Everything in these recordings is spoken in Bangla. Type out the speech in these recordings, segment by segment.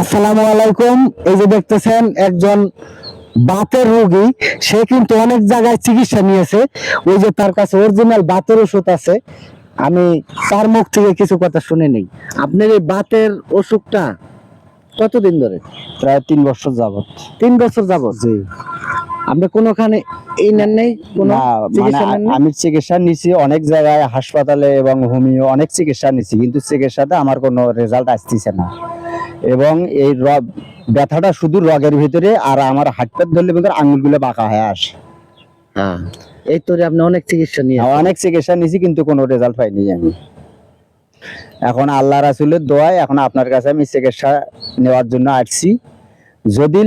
আসসালামু আলাইকুম। এই যে দেখতেছেন একজন বাতের রোগী সে কিন্তু অনেক জায়গায় চিকিৎসা নিয়েছে। ওই যে তার কাছে অরিজিনাল বাতের ওষুধ আছে। আমি তার মুখ থেকে কিছু কথা শুনে নেই। আপনার এই বাতের অসুখটা কতদিন ধরে? প্রায় তিন বছর যাবত তিন বছর যাবত জি। আপনি কোনোখানে এই নেন মানে চিকিৎসা নেন নাই? আমি চিকিৎসা নিছি অনেক জায়গায় হাসপাতালে এবং হোমিও অনেক চিকিৎসা নিছি কিন্তু চিকিৎসাতে আমার কোনো রেজাল্ট আসতেছে না। এবং এই রগ ব্যথাটা শুধু রগের ভিতরে আর আমার হাত পাত ধরলে ভিতরে আঙুলগুলো বাঁকা হয়ে আসে। হ্যাঁ। এই তো আপনি অনেক চিকিৎসা নিয়ে অনেক চিকিৎসা নিয়েছি কিন্তু কোনো রেজাল্ট পাইনি আমি এখন আল্লাহ রাসুলের দোয়ায় এখন আপনার কাছে আমি চিকিৎসা নেওয়ার জন্য আসছি। যদি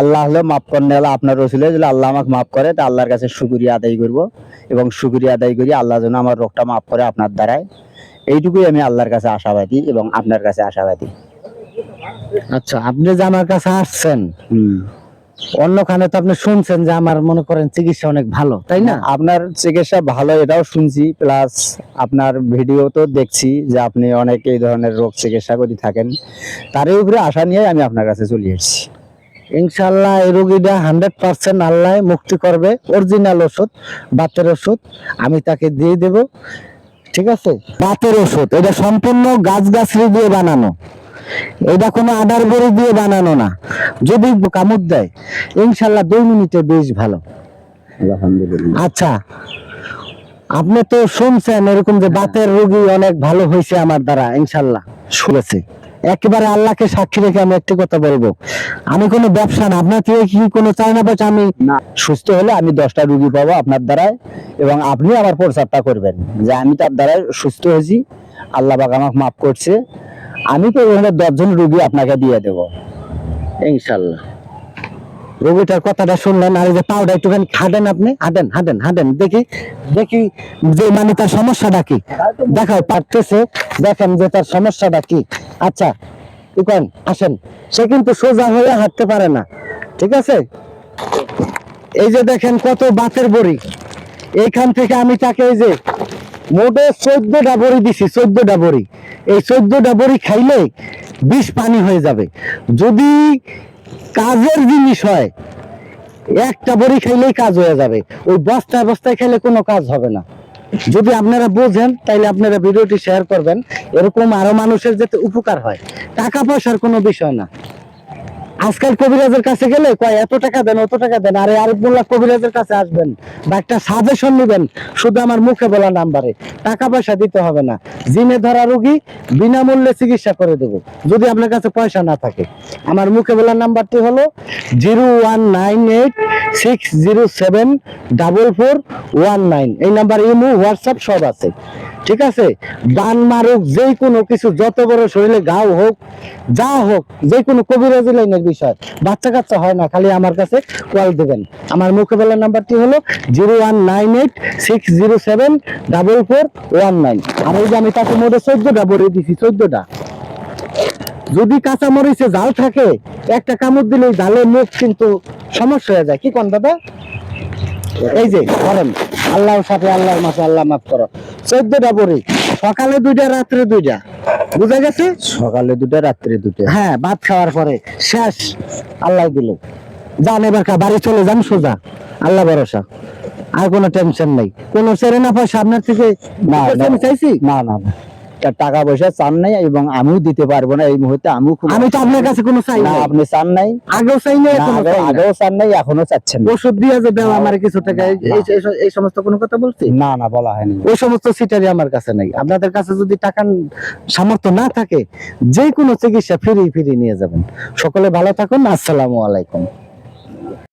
আল্লাহ হলে মাফ করেন হলে আপনার রসুলের যদি আল্লাহ আমাকে মাফ করে তা আল্লাহর কাছে শুক্রিয়া আদায় করব এবং শুক্রিয়া আদায় করি আল্লাহ যেন আমার রোগটা মাফ করে আপনার দ্বারায়। এইটুকুই আমি আল্লাহর কাছে আশাবাদী এবং আপনার কাছে আশাবাদী। আচ্ছা আপনি যে আমার কাছে আসছেন অন্যখানে তো আপনি শুনছেন যে আমার মনে করেন চিকিৎসা অনেক ভালো তাই না? আপনার চিকিৎসা ভালো এটাও শুনছি প্লাস আপনার ভিডিও তো দেখছি যে আপনি অনেক এই ধরনের রোগ চিকিৎসা করে থাকেন। তারই উপরে আশা নিয়ে আমি আপনার কাছে চলে এসেছি। ইনশাল্লাহ এই রোগীটা হান্ড্রেড পার্সেন্ট আল্লাহ মুক্তি করবে অরিজিনাল ওষুধ বাতের ওষুধ আমি তাকে দিয়ে দেব ঠিক আছে? বাতের ওষুধ এটা সম্পূর্ণ গাছ গাছড়ি দিয়ে বানানো। এটা কোনো আদার বড়ি দিয়ে বানানো না। যদি কামড় দেয় ইনশাল্লাহ দুই মিনিটে বেশ ভালো। আচ্ছা আপনি তো শুনছেন এরকম যে বাতের রোগী অনেক ভালো হয়েছে আমার দ্বারা ইনশাল্লাহ। শুনেছে। একেবারে আল্লাহকে সাক্ষী রেখে আমি একটি কথা বলব। আমি কোনো ব্যবসা না আপনার থেকে কি কোনো চাই না পয়সা আমি সুস্থ হলে আমি দশটা রুগী পাবো আপনার দ্বারায় এবং আপনি আমার প্রচারটা করবেন যে আমি তার দ্বারাই সুস্থ হয়েছি আল্লাহ বাগ আমাকে মাফ করছে। আমি তো দশজন রুগী আপনাকে দিয়ে দেবো। ইনশাল্লাহ। রোগীটার কথাটা শুনলেন আর যে পাউডার একটুখানি হাঁটেন আপনি? হাঁটেন হাঁটেন হাঁটেন দেখি দেখি যে মানে তার সমস্যাটা কি। দেখাও পারতেছে। দেখেন যে তার সমস্যাটা কি। আচ্ছা ইকন আসেন। সে কিন্তু সোজা হয়ে হাঁটতে পারে না। ঠিক আছে? এই যে দেখেন কত বাতের বড়ি। এইখান থেকে আমি তাকে এই যে মোটে চোদ্দটা বড়ি দিছি, চোদ্দটা বড়ি। এই চোদ্দটা বড়ি খাইলে বিষ পানি হয়ে যাবে। যদি কাজের জিনিস হয়, একটা বড়ি খাইলেই কাজ হয়ে যাবে। ওই বস্তায় বস্তায় খেলে কোনো কাজ হবে না। যদি আপনারা বোঝেন, তাইলে আপনারা ভিডিওটি শেয়ার করবেন। এরকম আরও মানুষের যাতে উপকার হয়। টাকা পয়সার কোনো বিষয় না। আজকাল কবিরাজের কাছে গেলে কয়, এত টাকা দেন, অত টাকা দেন। আরে আরিফ মোল্লা কবিরাজের কাছে আসবেন বা একটা সাজেশন নেবেন, শুধু আমার মুখে বলা নাম্বারে। টাকা পয়সা দিতে হবে না। জিনে ধরা রুগী, বিনামূল্যে চিকিৎসা করে দেব। যদি আপনার কাছে পয়সা না থাকে। আমার মুখে বলা নাম্বারটি হলো zero one nine eight six zero seven double four one nine. এই নাম্বার ইমো, হোয়াটসঅ্যাপ সব আছে। ঠিক আছে? বান মারুক যে কোনো কিছু, যত বড় শরীরে গাও হোক, যা হোক যে কোনো কবিরাজি লাইনের বিষয় বাচ্চা কাচ্চা হয় না, খালি আমার কাছে কল দেবেন। আমার মুখোবেলার নাম্বারটি হলো zero one nine eight, six zero seven, double four, one nine. আর এই যে আমি তাকে মোটে চোদ্দটা বলে দিছি, চোদ্দটা। যদি কাঁচা মরিচে জাল থাকে, একটা কামড় দিলে জালের মুখ কিন্তু সমস্যা হয়ে যায়। কি কোন দাদা? এই যে, করেন। আল্লাহর সাথে আল্লাহর মাসে আল্লাহ মাফ করো। চোদ্দটা বড়ি। সকালে দুইটা রাত্রে দুইটা। বুঝা গেছে? সকালে দুটা রাত্রে দুটা হ্যাঁ ভাত খাওয়ার পরে শেষ। আল্লাহ দিল। যান এবার কা- বাড়ি চলে যান সোজা। আল্লাহ ভরসা। আর কোনো টেনশন নাই। কোনো সেরে না পয়সা সামনের থেকে? না। চাইছি? না না না। টাকা পয়সা চান নাই এবং আমিও দিতে পারব না এই মুহূর্তে আমিও আমি তো আপনার কাছে কোনো চাই না আপনি চান নাই? আগেও চাই না না, এখনও আগেও-। চান নাই এখনও চাচ্ছেন ওষুধ দিয়ে যে দেওয়া আমার কিছু টাকা এই- সমস্ত কোনো কথা বলছি? না না বলা হয়নি। ওই সমস্ত সিটারি আমার কাছে নাই। আপনাদের কাছে যদি টাকার সামর্থ্য না থাকে যে কোনো চিকিৎসা ফ্রি ফ্রি নিয়ে যাবেন। সকলে ভালো থাকুন আসসালামু আলাইকুম।